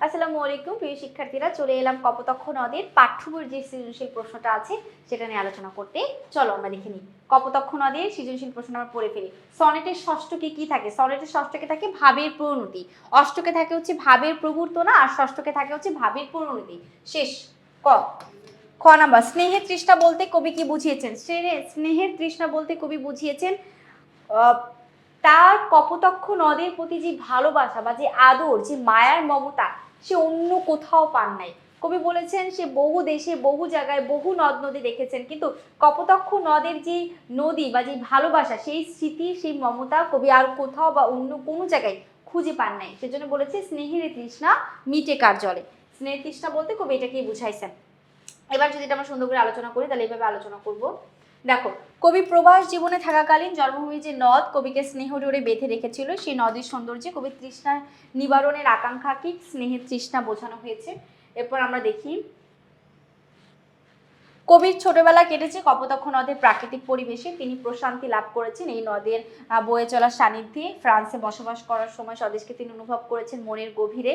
আসসালামু আলাইকুম, প্রিয় শিক্ষার্থীরা, চলে এলাম কপোতক্ষ নদের পাঠ্য বইয়ের যে সৃজনশীল প্রশ্নটা আছে, সেটা নিয়ে আলোচনা করতে। চলো আমরা দেখে নিই। কপোতক্ষ নদের সৃজনশীল প্রশ্ন আমরা পড়ে ফেলি। সনেটের ষষ্ঠকে কি থাকে? সনেটের ষষ্ঠকে থাকে ভাবের প্রণতি। অষ্টকে থাকে হচ্ছে ভাবের প্রবর্তনা, আর ষষ্ঠকে থাকে হচ্ছে ভাবের প্রণতি। শেষ। ক। খ নাম্বার, স্নেহের তৃষ্ণা বলতে কবি কি বুঝিয়েছেন? স্নেহে- স্নেহের তৃষ্ণা বলতে কবি বুঝিয়েছেন তার কপোতক্ষ নদের প্রতি যে ভালোবাসা বা যে আদর, যে মায়ার মমতা সে অন্য কোথাও পান নাই। কবি বলেছেন, সে বহু দেশে, বহু জায়গায়, বহু নদ নদী দেখেছেন। কিন্তু কপোতক্ষ নদের যে নদী বা যে ভালোবাসা, সেই স্মৃতি, সেই মমতা কবি আর কোথাও বা অন্য কোনো জায়গায় খুঁজে পান নাই। সেজন্য বলেছে স্নেহের তৃষ্ণা মিটে কার জলে? স্নেহের তৃষ্ণা বলতে কবি এটাকেই বুঝাইছেন। এবার যদি এটা আমরা সুন্দর করে আলোচনা করি, তাহলে এইভাবে আলোচনা করব। দেখো, কবি প্রবাস জীবনে থাকাকালীন জন্মভূমি যে নদ কবিকে স্নেহ ডোরে বেঁধে রেখেছিল, সেই নদীর সৌন্দর্যে কবি তৃষ্ণা নিবারণের আকাঙ্ক্ষাকে স্নেহের তৃষ্ণা বোঝানো হয়েছে। এরপর আমরা দেখি কবির ছোটবেলা কেটেছে কপোতক্ষ নদের প্রাকৃতিক পরিবেশে। তিনি প্রশান্তি লাভ করেছেন এই নদের বয়ে চলার সান্নিধ্যে। ফ্রান্সে বসবাস করার সময় স্বদেশকে তিনি অনুভব করেছেন মনের গভীরে।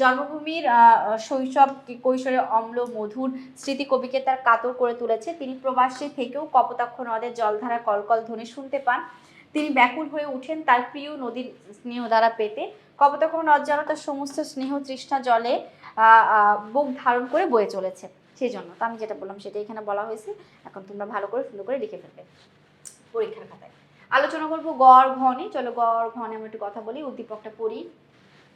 জন্মভূমির শৈশব কৈশোরে অম্ল, মধুর স্মৃতি কবিকে তার কাতর করে তুলেছে। তিনি প্রবাসে থেকেও কপোতাক্ষ নদের জলধারা কলকল ধ্বনি শুনতে পান। তিনি ব্যাকুল হয়ে উঠেন তার প্রিয় নদীর স্নেহ দ্বারা পেতে। কপোতাক্ষ নদ যেন তার সমস্ত স্নেহ তৃষ্ণা জলে বুক ধারণ করে বয়ে চলেছে। সেই জন্য তো আমি যেটা বললাম সেটা এখানে বলা হয়েছে। এখন তোমরা ভালো করে সুন্দর করে লিখে ফেলবে পরীক্ষার খাতায়। আলোচনা করব গড় ঘনে। চলো গড় ঘনে আমি একটু কথা বলি, উদ্দীপকটা পড়ি।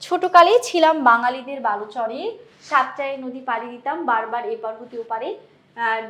ছোটকালে ছিলাম বাঙালিদের বালুচরে। সাতটায় নদী পাড়ি দিতাম, বারবার এপার হতে ওপারে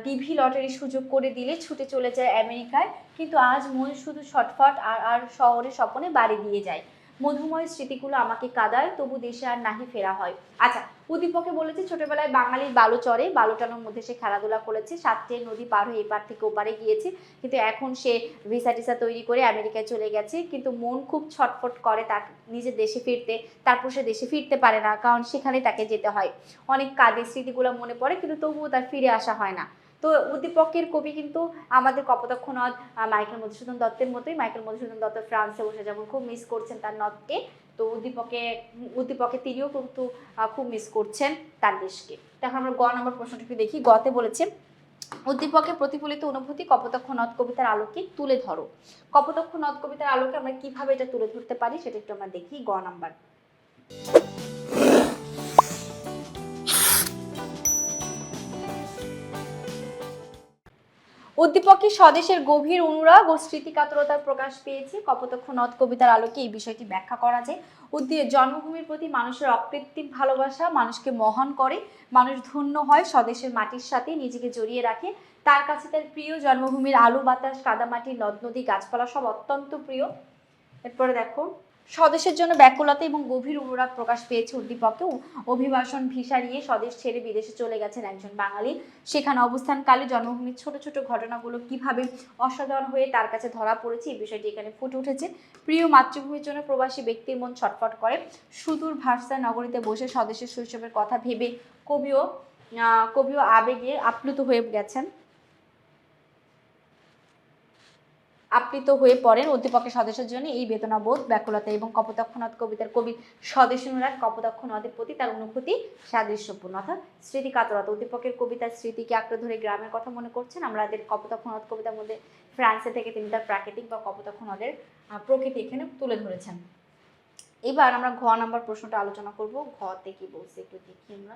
ডিভি লটারি সুযোগ করে দিলে ছুটে চলে যায় আমেরিকায়। কিন্তু আজ মন শুধু ছটফট আর আর শহরে স্বপনে বাড়ি দিয়ে যায়। মধুময় স্মৃতিগুলো আমাকে কাদায়, তবু দেশে আর নাহি ফেরা হয়। আচ্ছা উদ্দীপকে বলেছে, ছোটবেলায় বাঙালির বালু চরে বালুটানোর মধ্যে সে খেলাধুলা করেছে, সাতটে নদী পার হয়ে এপার থেকে ওপারে গিয়েছে, কিন্তু এখন সে ভিসা টিসা তৈরি করে আমেরিকায় চলে গেছে, কিন্তু মন খুব ছটফট করে তার নিজের দেশে ফিরতে, তারপর সে দেশে ফিরতে পারে না, কারণ সেখানে তাকে যেতে হয়। অনেক কাদের স্মৃতিগুলো মনে পড়ে, কিন্তু তবুও তার ফিরে আসা হয় না। তো উদ্দীপকের কবি কিন্তু আমাদের কপোতক্ষ নদ মাইকেল মধুসূদন দত্তের মতোই। মাইকেল মধুসূদন দত্ত ফ্রান্সে বসে যেমন খুব মিস করছেন তার নদকে, তো উদ্দীপকে উদ্দীপকে তিনিও কিন্তু খুব মিস করছেন তার দেশকে। তখন আমরা গ নম্বর প্রশ্নটা একটু দেখি। গতে বলেছে, উদ্দীপকে প্রতিফলিত অনুভূতি কপোতক্ষ নদ কবিতার আলোকে তুলে ধরো। কপোতক্ষ নদ কবিতার আলোকে আমরা কীভাবে এটা তুলে ধরতে পারি সেটা একটু আমরা দেখি গ নাম্বার। উদ্দীপকে স্বদেশের গভীর অনুরাগ ও স্মৃতিকাতরতার প্রকাশ পেয়েছে। কপোতক্ষ নদ কবিতার আলোকে এই বিষয়টি ব্যাখ্যা করা যায়। উদ্দী জন্মভূমির প্রতি মানুষের অকৃত্রিম ভালোবাসা মানুষকে মহান করে, মানুষ ধন্য হয়, স্বদেশের মাটির সাথে নিজেকে জড়িয়ে রাখে। তার কাছে তার প্রিয় জন্মভূমির আলু, বাতাস, কাদামাটি, নদ, নদী, গাছপালা সব অত্যন্ত প্রিয়। এরপরে দেখো স্বদেশের জন্য ব্যাকুলতা এবং গভীর অনুরাগ প্রকাশ পেয়েছে উদ্দীপকে ও অভিবাসন ভিসা নিয়ে স্বদেশ ছেড়ে বিদেশে চলে গেছেন একজন বাঙালি। সেখানে অবস্থানকালে জন্মভূমির ছোট ছোট ঘটনাগুলো কীভাবে অসাধারণ হয়ে তার কাছে ধরা পড়েছে এই বিষয়টি এখানে ফুটে উঠেছে। প্রিয় মাতৃভূমির জন্য প্রবাসী ব্যক্তির মন ছটফট করে। সুদূর ভার্সা নগরীতে বসে স্বদেশের শৈশবের কথা ভেবে কবিও কবিও আবেগে আপ্লুত হয়ে গেছেন। আপ্লিত হয়ে পড়েন উদ্দীপকের সদস্যের জন্য এই বেদনাবোধ, ব্যাকুলতা এবং কপোতক্ষনাথ কবিতার কবি স্বদেশ অনুরাগ কপোতক্ষ নদের প্রতি তার অনুভূতি সাদৃশ্যপূর্ণ। অর্থাৎ স্মৃতি কাতরতা উদ্দীপকের কবিতার স্মৃতিকে আঁকড়ে ধরে গ্রামের কথা মনে করছেন। আমরা এদের কপোতক্ষ নদ কবিতার মধ্যে ফ্রান্সে থেকে তিনি তার প্রাকৃতিক বা কপোতক্ষ নদের প্রকৃতি এখানে তুলে ধরেছেন। এবার আমরা ঘ নাম্বার প্রশ্নটা আলোচনা করব। ঘতে কি বলছে একটু দেখি আমরা।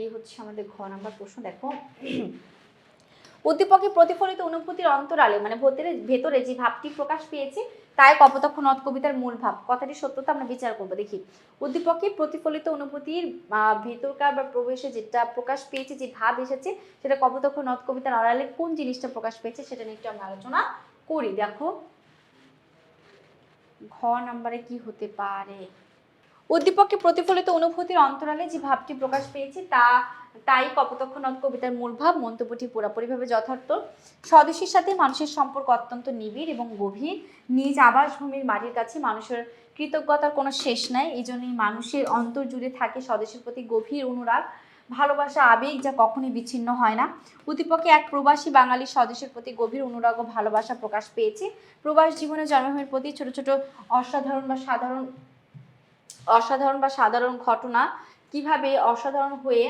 এই হচ্ছে আমাদের ঘ নাম্বার প্রশ্ন। দেখো উদ্দীপকে প্রতিফলিত অনুভূতির অন্তরালে মানে ভেতরে ভেতরে যে ভাবটি প্রকাশ পেয়েছে তাই কপোতক্ষ নদ কবিতার মূল ভাব। কথাটি সত্যতা আমরা বিচার করব। দেখি। উদ্দীপকে প্রতিফলিত অনুভূতির ভেতরকার বা প্রবেশে যেটা প্রকাশ পেয়েছে, যে ভাব এসেছে, সেটা কপোতক্ষ নদ কবিতার আড়ালে কোন জিনিসটা প্রকাশ পেয়েছে, সেটা নিয়ে একটু আমরা আলোচনা করি। দেখো, ঘ নাম্বারে কি হতে পারে? উদ্দীপকে প্রতিফলিত অনুভূতির অন্তরালে যে ভাবটি প্রকাশ পেয়েছে, তা, তাই কপোতক্ষ নদ কবিতার মূল ভাব মন্তব্যটি পুরোপুরিভাবে যথার্থ। স্বদেশের সাথে মানুষের সম্পর্ক অত্যন্ত নিবিড় এবং গভীর। নিজ আবাসভূমির মাটির কাছে মানুষের কৃতজ্ঞতার কোনো শেষ নাই। এই জন্যই মানুষের অন্তর জুড়ে থাকে স্বদেশের প্রতি গভীর অনুরাগ। ভালোবাসা, আবেগ যা কখনোই বিচ্ছিন্ন হয় না। উদ্দীপকে এক প্রবাসী বাঙালি স্বদেশের প্রতি গভীর অনুরাগ ও ভালোবাসা প্রকাশ পেয়েছে। প্রবাস জীবনে জন্মভূমির প্রতি ছোট ছোট অসাধারণ বা সাধারণ অসাধারণ বা সাধারণ ঘটনা কীভাবে অসাধারণ হয়ে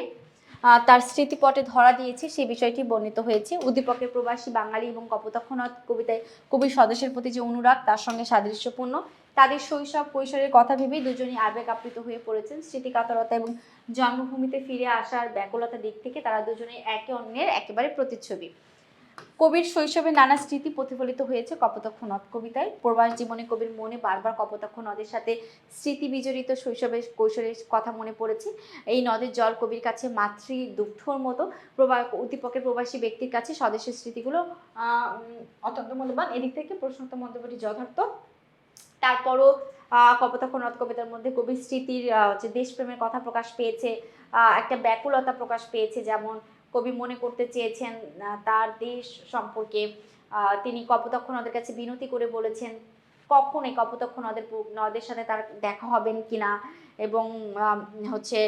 তার স্মৃতিপটে ধরা দিয়েছে সেই বিষয়টি বর্ণিত হয়েছে। উদ্দীপকের প্রবাসী বাঙালি এবং কপোতাক্ষনাথ কবিতায় কবির সদস্যের প্রতি যে অনুরাগ, তার সঙ্গে সাদৃশ্যপূর্ণ। তাদের শৈশব কৈশোরের কথা ভেবেই দুজনই আবেগ আপ্লুত হয়ে পড়েছেন। স্মৃতিকাতরতা এবং জন্মভূমিতে ফিরে আসার ব্যাকুলতা দিক থেকে তারা দুজনে একে অন্যের একেবারে প্রতিচ্ছবি। কবির শৈশবে নানা স্মৃতি প্রতিফলিত হয়েছে কপোতাক্ষ নদ কবিতায়। প্রবাস জীবনে কবির মনে বারবার কপোতাক্ষ নদের সাথে স্মৃতি বিজড়িত শৈশবের কৈশোরের কথা মনে পড়েছে। এই নদের জল কবির কাছে মাতৃ দুগ্ধর মতো। প্রবা, উদ্দীপকের প্রবাসী ব্যক্তির কাছে স্বদেশের স্মৃতিগুলো অত্যন্ত মূল্যবান। এদিক থেকে প্রশ্নোত্তর মন্তব্যটি যথার্থ। তারপরও কপোতাক্ষ নদ কবিতার মধ্যে কবির স্মৃতির যে দেশপ্রেমের কথা প্রকাশ পেয়েছে একটা ব্যাকুলতা প্রকাশ পেয়েছে, যেমন কবি মনে করতে চেয়েছেন তার দেশ সম্পর্কে তিনি কপোতাক্ষ নদের কাছে বিনতি করে বলেছেন, কখন এই কপোতাক্ষ নদের নদের সাথে তার দেখা হবেন কিনা এবং হচ্ছে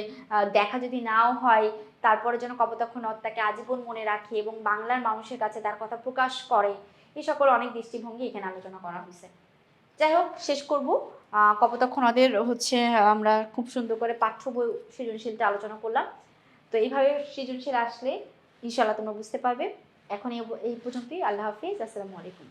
দেখা যদি নাও হয়, তারপরে যেন কপোতাক্ষ নদ তাকে আজীবন মনে রাখে এবং বাংলার মানুষের কাছে তার কথা প্রকাশ করে। এই সকল অনেক দৃষ্টিভঙ্গি এখানে আলোচনা করা হয়েছে। যাই হোক, শেষ করব। কপোতাক্ষ নদের হচ্ছে, আমরা খুব সুন্দর করে পাঠ্য বই সৃজনশীলটা আলোচনা করলাম। তো এইভাবে সৃজনশীল আসলে ইনশাল্লাহ তোমরা বুঝতে পারবে। এখন এই পর্যন্তই। আল্লাহ হাফিজ। আসসালামু আলাইকুম।